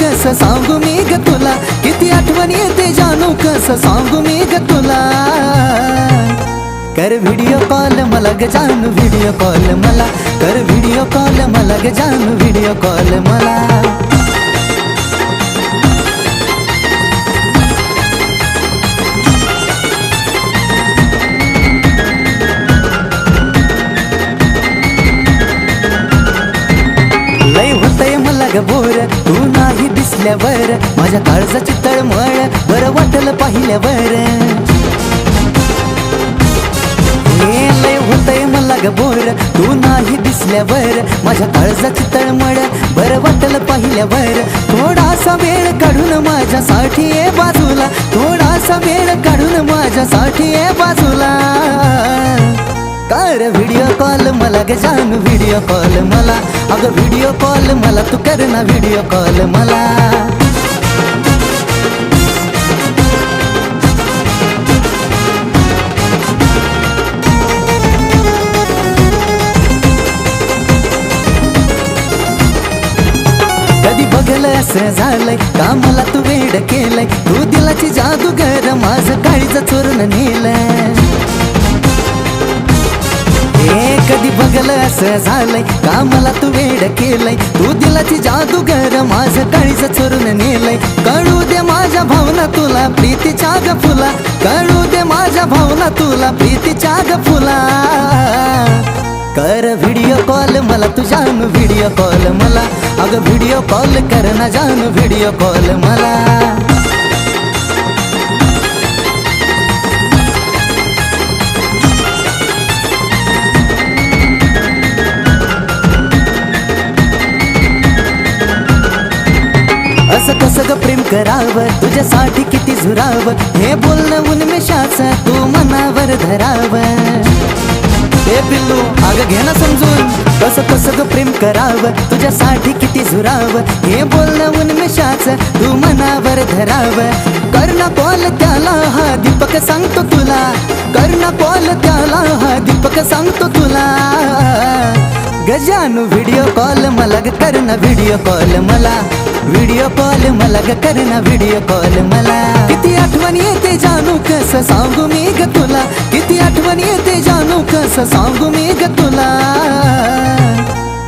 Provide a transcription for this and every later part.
कस सांगू मी ग तुला? किती आठवण जानू कस सांगू मी ग तुला? कर व्हिडिओ कॉल मला ग जानू व्हिडिओ कॉल मला. कर व्हिडिओ कॉल मला ग जानू व्हिडिओ कॉल मला. बोर तू पाहिल्यावर माझ्या काळजाची तळमळ बरं वाटलं पाहिल्यावर. लय होतय मला ग बोर तू नाही दिसल्यावर माझ्या काळजाची तळमळ बरं वाटलं पाहिल्यावर. थोडासा वेळ काढून माझ्यासाठी ये बाजूला थोडासा वेळ काढून माझ्यासाठी ये बाजूला. कर व्हिडिओ कॉल जान व्हिडिओ कॉल मला. अगं व्हिडिओ कॉल मला तू कर ना व्हिडिओ कॉल मला. कधी बघलं असं झालंय का मला तू वेड केलंय. तू दिलाची जादूगर माझं काळीचं चोरून नेलंय. कधी बघलं असं झालंय? का मला तू वेड केलंय? तू दिलाची जादूगर माझं काळीच चोरून नेलंय. कळू दे माझ्या भावना तुला प्रीतीच्या ग फुला. कळू दे माझ्या भावना तुला प्रीतीच्या ग फुला. कर व्हिडिओ कॉल मला तू जाण व्हिडिओ कॉल मला. अगं व्हिडिओ कॉल कर ना जाण व्हिडिओ कॉल मला. कसं कसं ग प्रेम करावं? तुझ्यासाठी किती झुरावं? हे बोलणं उन्मेषाच तू मनावर धरावं. हे पिल्लू अगं घे ना समजून. कसं कसं ग प्रेम करावं? तुझ्यासाठी किती झुरावं? हे बोलणं उन्मेषाच तू मनावर धरावं. कर्ण कॉल त्याला हा दीपक सांगतो तुला. कर्ण कॉल त्याला हा दीपक सांगतो तुला. गजानू व्हिडिओ कॉल मला ग कर ना व्हिडिओ कॉल मला. व्हिडिओ कॉल मला ग कर ना व्हिडिओ कॉल मला. किती आठवण येते जाणू कस सांगू मी ग तुला. किती आठवण येते जाणू कस सांगू मी ग तुला.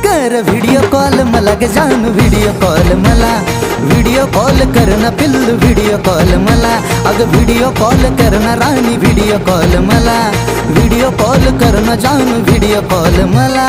कर व्हिडिओ कॉल मला ग जाणू व्हिडिओ कॉल मला. व्हिडिओ कॉल कर ना पिल्लू व्हिडिओ कॉल मला. अगं व्हिडिओ कॉल कर ना राणी व्हिडिओ कॉल मला. व्हिडिओ कॉल कर ना जानू व्हिडिओ कॉल मला.